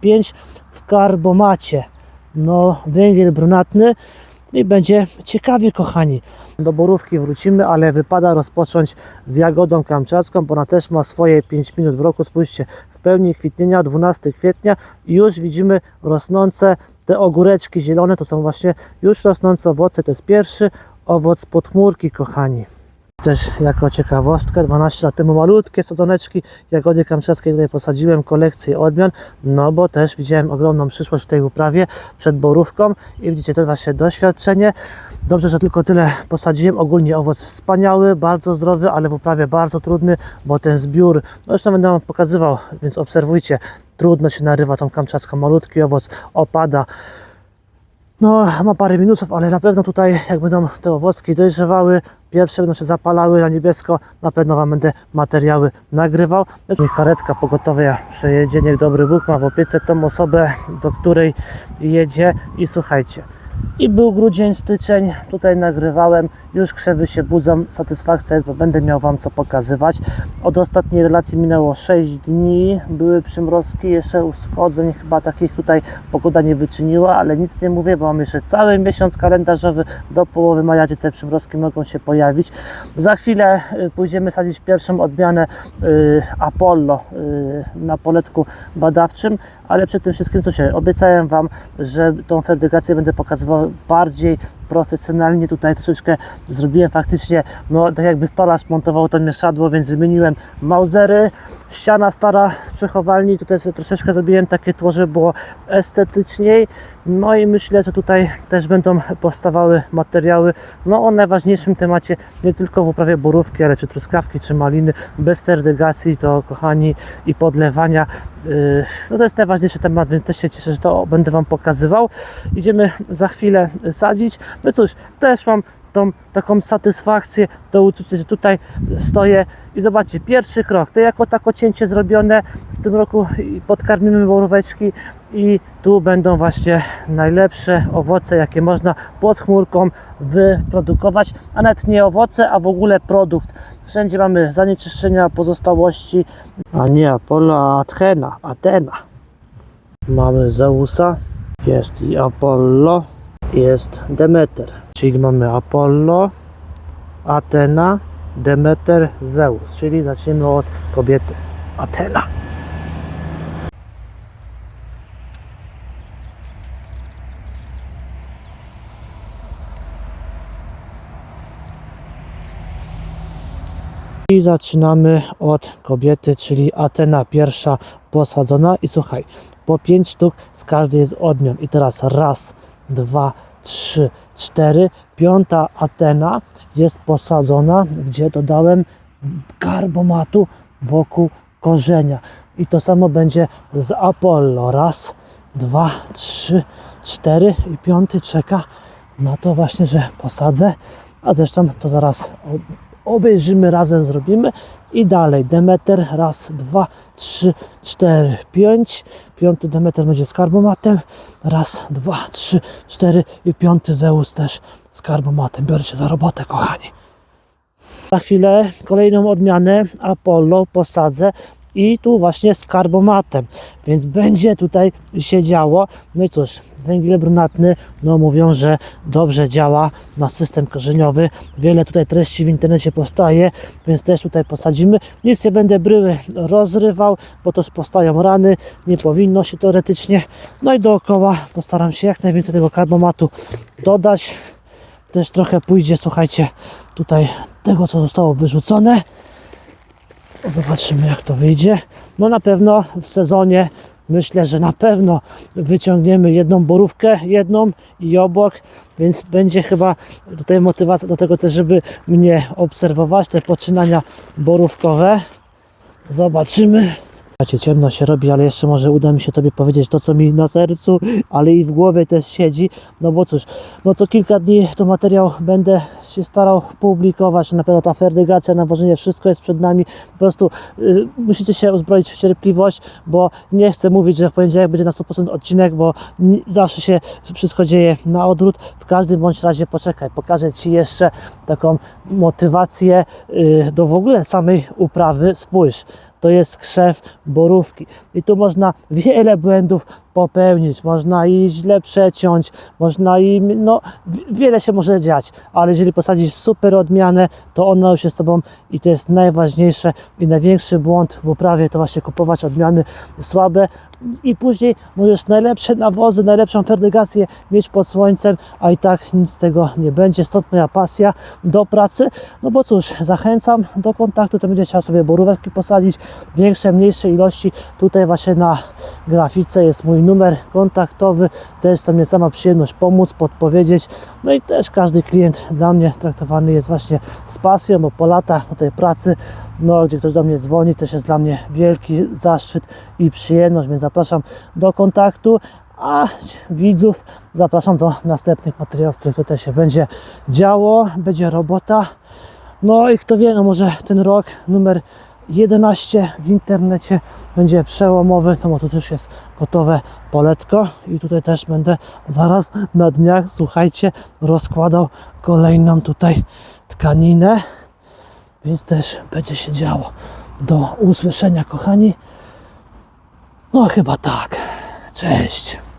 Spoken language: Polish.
5 w karbomacie. No, węgiel brunatny i będzie ciekawie, kochani. Do borówki wrócimy, ale wypada rozpocząć z jagodą kamczacką, bo ona też ma swoje 5 minut w roku. Spójrzcie, w pełni kwitnienia, 12 kwietnia już widzimy rosnące te ogóreczki zielone, to są właśnie już rosnące owoce. To jest pierwszy owoc podchmurki, kochani. Też jako ciekawostkę, 12 lat temu malutkie sadzoneczki jagody kamczackiej tutaj posadziłem kolekcję odmian, no bo też widziałem ogromną przyszłość w tej uprawie przed borówką i widzicie, to właśnie doświadczenie. Dobrze, że tylko tyle posadziłem. Ogólnie owoc wspaniały, bardzo zdrowy, ale w uprawie bardzo trudny, bo ten zbiór, no zresztą będę Wam pokazywał, więc obserwujcie, trudno się narywa tą kamczacką, malutki owoc opada. No, ma parę minusów, ale na pewno tutaj, jak będą te owocki dojrzewały, pierwsze będą się zapalały na niebiesko, na pewno Wam będę materiały nagrywał. Niech karetka pogotowia przejedzie, niech dobry Bóg ma w opiece tą osobę, do której jedzie i słuchajcie. I był grudzień, styczeń, tutaj nagrywałem, już krzewy się budzą, satysfakcja jest, bo będę miał Wam co pokazywać. Od ostatniej relacji minęło 6 dni, były przymrozki, jeszcze uszkodzeń chyba takich tutaj pogoda nie wyczyniła, ale nic nie mówię, bo mam jeszcze cały miesiąc kalendarzowy do połowy maja, gdzie te przymrozki mogą się pojawić. Za chwilę y, pójdziemy sadzić pierwszą odmianę y, Apollo y, na poletku badawczym, ale przed tym wszystkim co się obiecałem Wam, że tą ferdygację będę pokazywał vários profesjonalnie. Tutaj troszeczkę zrobiłem faktycznie, no tak jakby stolarz montował to mieszadło, więc wymieniłem mauzery, ściana stara z przechowalni, tutaj troszeczkę zrobiłem takie tło, żeby było estetyczniej. No i myślę, że tutaj też będą powstawały materiały no, o najważniejszym temacie, nie tylko w uprawie borówki, ale czy truskawki, czy maliny, bez ferdygacji, to kochani, i podlewania. Yy, No to jest najważniejszy temat, więc też się cieszę, że to będę Wam pokazywał. Idziemy za chwilę sadzić. No cóż, też mam tą taką satysfakcję, to uczucie, że tutaj stoję i zobaczcie, pierwszy krok, to jako tako cięcie zrobione w tym roku podkarmimy boróweczki i tu będą właśnie najlepsze owoce, jakie można pod chmurką wyprodukować, a nawet nie owoce, a w ogóle produkt. Wszędzie mamy zanieczyszczenia, pozostałości, a nie Apollo, Athena, Atena. Mamy Zeusa, jest i Apollo, jest Demeter, czyli mamy Apollo, Atena, Demeter, Zeus, czyli zaczniemy od kobiety, Atena. I zaczynamy od kobiety, czyli Atena pierwsza posadzona. I słuchaj, po pięć sztuk z każdej z odmian. I teraz raz, dwa, trzy, cztery. Piąta Atena jest posadzona, gdzie dodałem karbomatu wokół korzenia. I to samo będzie z Apollo. Raz, dwa, trzy, cztery. I piąty czeka na to właśnie, że posadzę. A zresztą to zaraz obejrzymy, razem zrobimy. I dalej Demeter, raz, dwa, trzy, cztery, pięć. Piąty Demeter będzie z karbomatem. Raz, dwa, trzy, cztery i piąty Zeus też z karbomatem. Biorę się za robotę, kochani. Za chwilę kolejną odmianę Apollo posadzę i tu właśnie z karbomatem, więc będzie tutaj się działo. No i cóż, węgiel brunatny, no mówią, że dobrze działa na system korzeniowy. Wiele tutaj treści w internecie powstaje, więc też tutaj posadzimy. Nic nie będę bryły rozrywał, bo też powstają rany, nie powinno się teoretycznie. No i dookoła postaram się jak najwięcej tego karbomatu dodać też trochę pójdzie, słuchajcie, tutaj tego, co zostało wyrzucone. Zobaczymy, jak to wyjdzie. No na pewno w sezonie myślę, że na pewno wyciągniemy jedną borówkę, jedną i obok, więc będzie chyba tutaj motywacja do tego też, żeby mnie obserwować, te poczynania borówkowe. Zobaczymy. Słuchajcie, ciemno się robi, ale jeszcze może uda mi się Tobie powiedzieć to, co mi na sercu, ale i w głowie też siedzi. No bo cóż, no co kilka dni to materiał będę się starał publikować. Na pewno ta ferdygacja, nawożenie, wszystko jest przed nami. Po prostu y, musicie się uzbroić w cierpliwość, bo nie chcę mówić, że w poniedziałek będzie na 100% odcinek, bo zawsze się wszystko dzieje na odwrót. W każdym bądź razie poczekaj, pokażę Ci jeszcze taką motywację y, do w ogóle samej uprawy. Spójrz, to jest krzew borówki. I tu można wiele błędów popełnić, można i źle przeciąć, można i no wi- wiele się może dziać, ale jeżeli posadzisz super odmianę, to ona już jest z tobą i to jest najważniejsze i największy błąd w uprawie to właśnie kupować odmiany słabe i później możesz najlepsze nawozy, najlepszą ferdygację mieć pod słońcem, a i tak nic z tego nie będzie. Stąd moja pasja do pracy. No bo cóż, zachęcam do kontaktu, to będzie chciał sobie borówki posadzić, większe, mniejsze ilości. Tutaj właśnie na grafice jest mój numer kontaktowy. Też to mnie sama przyjemność pomóc, podpowiedzieć. No i też każdy klient dla mnie traktowany jest właśnie z pasją, bo po latach tej pracy, no gdzie ktoś do mnie dzwoni, też jest dla mnie wielki zaszczyt i przyjemność, więc zapraszam do kontaktu. A widzów zapraszam do następnych materiałów, których tutaj się będzie działo, będzie robota. No i kto wie, no może ten rok numer 11 w internecie będzie przełomowy, no tu już jest gotowe poletko i tutaj też będę zaraz na dniach, słuchajcie, rozkładał kolejną tutaj tkaninę, więc też będzie się działo. Do usłyszenia, kochani. No chyba tak. Cześć.